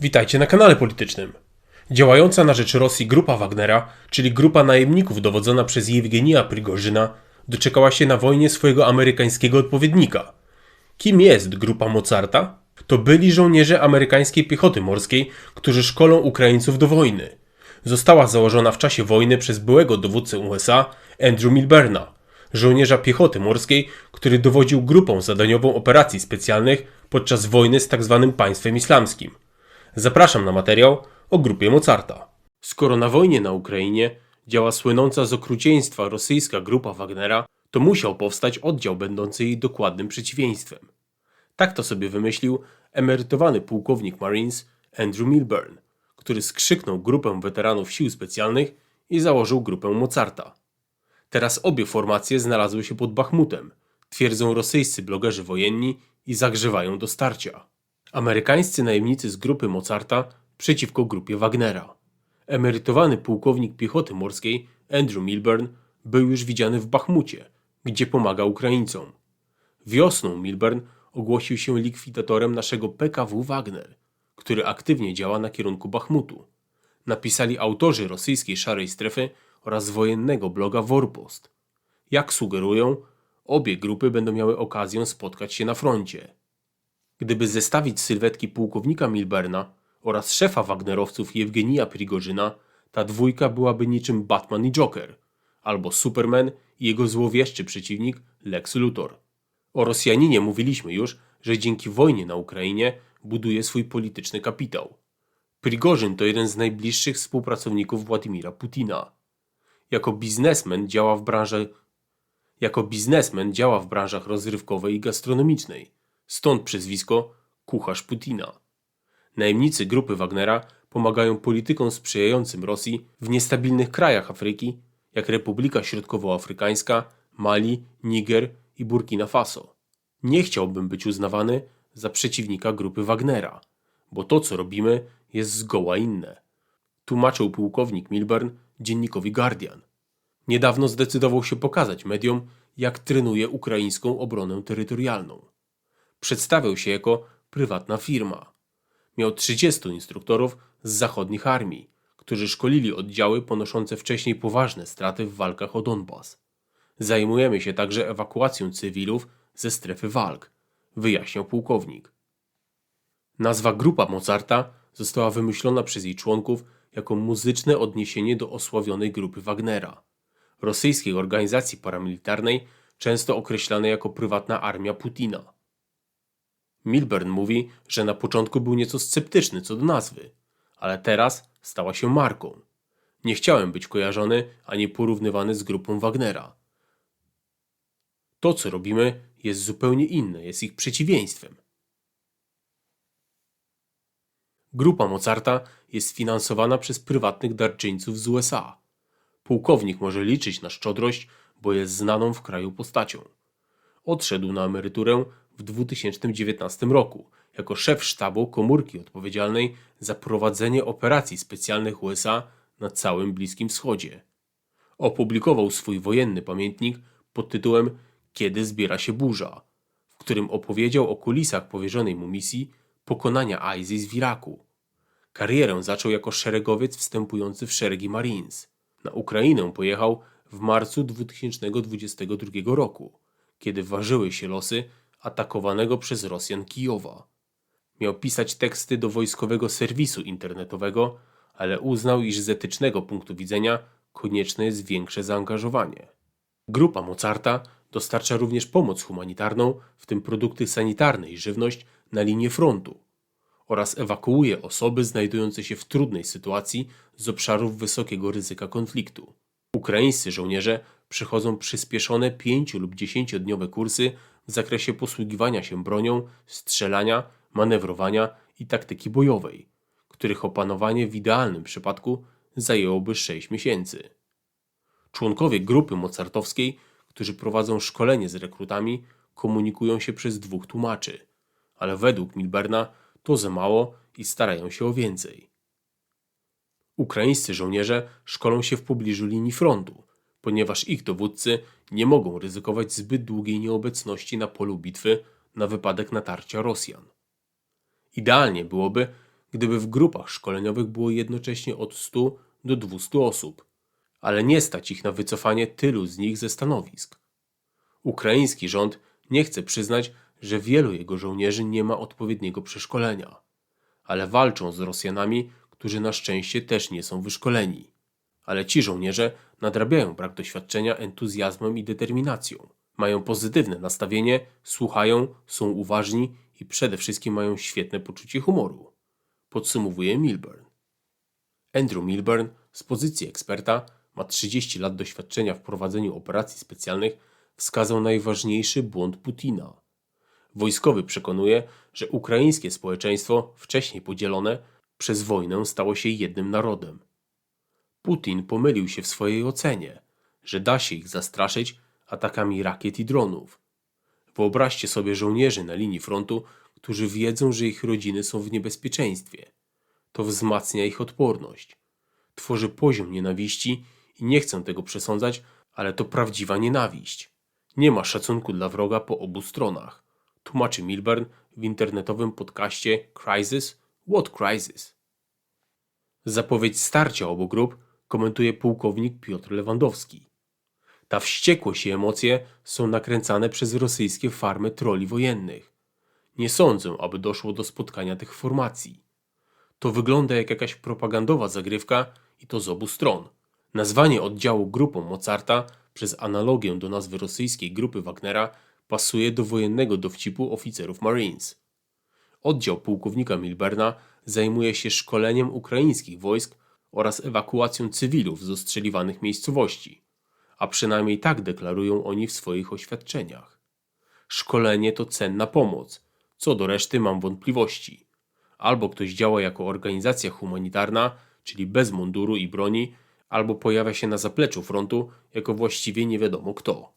Witajcie na kanale politycznym. Działająca na rzecz Rosji grupa Wagnera, czyli grupa najemników dowodzona przez Jewgenija Prigorzyna, doczekała się na wojnie swojego amerykańskiego odpowiednika. Kim jest grupa Mozarta? To byli żołnierze amerykańskiej piechoty morskiej, którzy szkolą Ukraińców do wojny. Została założona w czasie wojny przez byłego dowódcę USA Andrew Milberna, żołnierza piechoty morskiej, który dowodził grupą zadaniową operacji specjalnych podczas wojny z tzw. państwem islamskim. Zapraszam na materiał o grupie Mozarta. Skoro na wojnie na Ukrainie działa słynąca z okrucieństwa rosyjska grupa Wagnera, to musiał powstać oddział będący jej dokładnym przeciwieństwem. Tak to sobie wymyślił emerytowany pułkownik Marines Andrew Milburn, który skrzyknął grupę weteranów sił specjalnych i założył grupę Mozarta. Teraz obie formacje znalazły się pod Bachmutem, twierdzą rosyjscy blogerzy wojenni i zagrzewają do starcia. Amerykańscy najemnicy z grupy Mozarta przeciwko grupie Wagnera. Emerytowany pułkownik piechoty morskiej Andrew Milburn był już widziany w Bachmucie, gdzie pomaga Ukraińcom. Wiosną Milburn ogłosił się likwidatorem naszego PKW Wagner, który aktywnie działa na kierunku Bachmutu. Napisali autorzy rosyjskiej szarej strefy oraz wojennego bloga Vorpost. Jak sugerują, obie grupy będą miały okazję spotkać się na froncie. Gdyby zestawić sylwetki pułkownika Milberna oraz szefa Wagnerowców Jewgenija Prigorzyna, ta dwójka byłaby niczym Batman i Joker, albo Superman i jego złowieszczy przeciwnik Lex Luthor. O Rosjaninie mówiliśmy już, że dzięki wojnie na Ukrainie buduje swój polityczny kapitał. Prigorzyn to jeden z najbliższych współpracowników Władimira Putina. Jako biznesmen działa w branży jako biznesmen działa w branżach rozrywkowej i gastronomicznej. Stąd przezwisko kucharz Putina. Najemnicy grupy Wagnera pomagają politykom sprzyjającym Rosji w niestabilnych krajach Afryki, jak Republika Środkowoafrykańska, Mali, Niger i Burkina Faso. Nie chciałbym być uznawany za przeciwnika grupy Wagnera, bo to co robimy jest zgoła inne. Tłumaczył pułkownik Milburn dziennikowi Guardian. Niedawno zdecydował się pokazać mediom, jak trenuje ukraińską obronę terytorialną. Przedstawiał się jako prywatna firma. Miał 30 instruktorów z zachodnich armii, którzy szkolili oddziały ponoszące wcześniej poważne straty w walkach o Donbas. Zajmujemy się także ewakuacją cywilów ze strefy walk, wyjaśniał pułkownik. Nazwa Grupa Mozarta została wymyślona przez jej członków jako muzyczne odniesienie do osławionej grupy Wagnera, rosyjskiej organizacji paramilitarnej, często określanej jako prywatna armia Putina. Milburn mówi, że na początku był nieco sceptyczny co do nazwy, ale teraz stała się marką. Nie chciałem być kojarzony ani porównywany z grupą Wagnera. To, co robimy, jest zupełnie inne, jest ich przeciwieństwem. Grupa Mozarta jest finansowana przez prywatnych darczyńców z USA. Pułkownik może liczyć na szczodrość, bo jest znaną w kraju postacią. Odszedł na emeryturę w 2019 roku jako szef sztabu komórki odpowiedzialnej za prowadzenie operacji specjalnych USA na całym Bliskim Wschodzie. Opublikował swój wojenny pamiętnik pod tytułem Kiedy zbiera się burza, w którym opowiedział o kulisach powierzonej mu misji pokonania ISIS w Iraku. Karierę zaczął jako szeregowiec wstępujący w szeregi Marines. Na Ukrainę pojechał w marcu 2022 roku, kiedy ważyły się losy atakowanego przez Rosjan Kijowa. Miał pisać teksty do wojskowego serwisu internetowego, ale uznał, iż z etycznego punktu widzenia konieczne jest większe zaangażowanie. Grupa Mozarta dostarcza również pomoc humanitarną, w tym produkty sanitarne i żywność, na linię frontu oraz ewakuuje osoby znajdujące się w trudnej sytuacji z obszarów wysokiego ryzyka konfliktu. Ukraińscy żołnierze przechodzą przyspieszone 5 lub 10-dniowe kursy w zakresie posługiwania się bronią, strzelania, manewrowania i taktyki bojowej, których opanowanie w idealnym przypadku zajęłoby 6 miesięcy. Członkowie grupy mozartowskiej, którzy prowadzą szkolenie z rekrutami, komunikują się przez dwóch tłumaczy, ale według Milberna to za mało i starają się o więcej. Ukraińscy żołnierze szkolą się w pobliżu linii frontu, ponieważ ich dowódcy nie mogą ryzykować zbyt długiej nieobecności na polu bitwy na wypadek natarcia Rosjan. Idealnie byłoby, gdyby w grupach szkoleniowych było jednocześnie od 100 do 200 osób, ale nie stać ich na wycofanie tylu z nich ze stanowisk. Ukraiński rząd nie chce przyznać, że wielu jego żołnierzy nie ma odpowiedniego przeszkolenia, ale walczą z Rosjanami, którzy na szczęście też nie są wyszkoleni. Ale ci żołnierze nadrabiają brak doświadczenia entuzjazmem i determinacją. Mają pozytywne nastawienie, słuchają, są uważni i przede wszystkim mają świetne poczucie humoru. Podsumowuje Milburn. Andrew Milburn z pozycji eksperta ma 30 lat doświadczenia w prowadzeniu operacji specjalnych, wskazał najważniejszy błąd Putina. Wojskowy przekonuje, że ukraińskie społeczeństwo, wcześniej podzielone, przez wojnę stało się jednym narodem. Putin pomylił się w swojej ocenie, że da się ich zastraszyć atakami rakiet i dronów. Wyobraźcie sobie żołnierzy na linii frontu, którzy wiedzą, że ich rodziny są w niebezpieczeństwie. To wzmacnia ich odporność. Tworzy poziom nienawiści i nie chcę tego przesądzać, ale to prawdziwa nienawiść. Nie ma szacunku dla wroga po obu stronach. Tłumaczy Milburn w internetowym podcaście Crisis What Crisis? Zapowiedź starcia obu grup komentuje pułkownik Piotr Lewandowski. Ta wściekłość i emocje są nakręcane przez rosyjskie farmy troli wojennych. Nie sądzę, aby doszło do spotkania tych formacji. To wygląda jak jakaś propagandowa zagrywka i to z obu stron. Nazwanie oddziału grupą Mozarta przez analogię do nazwy rosyjskiej grupy Wagnera pasuje do wojennego dowcipu oficerów Marines. Oddział pułkownika Milberna zajmuje się szkoleniem ukraińskich wojsk oraz ewakuacją cywilów z ostrzeliwanych miejscowości, a przynajmniej tak deklarują oni w swoich oświadczeniach. Szkolenie to cenna pomoc, co do reszty mam wątpliwości. Albo ktoś działa jako organizacja humanitarna, czyli bez munduru i broni, albo pojawia się na zapleczu frontu jako właściwie nie wiadomo kto.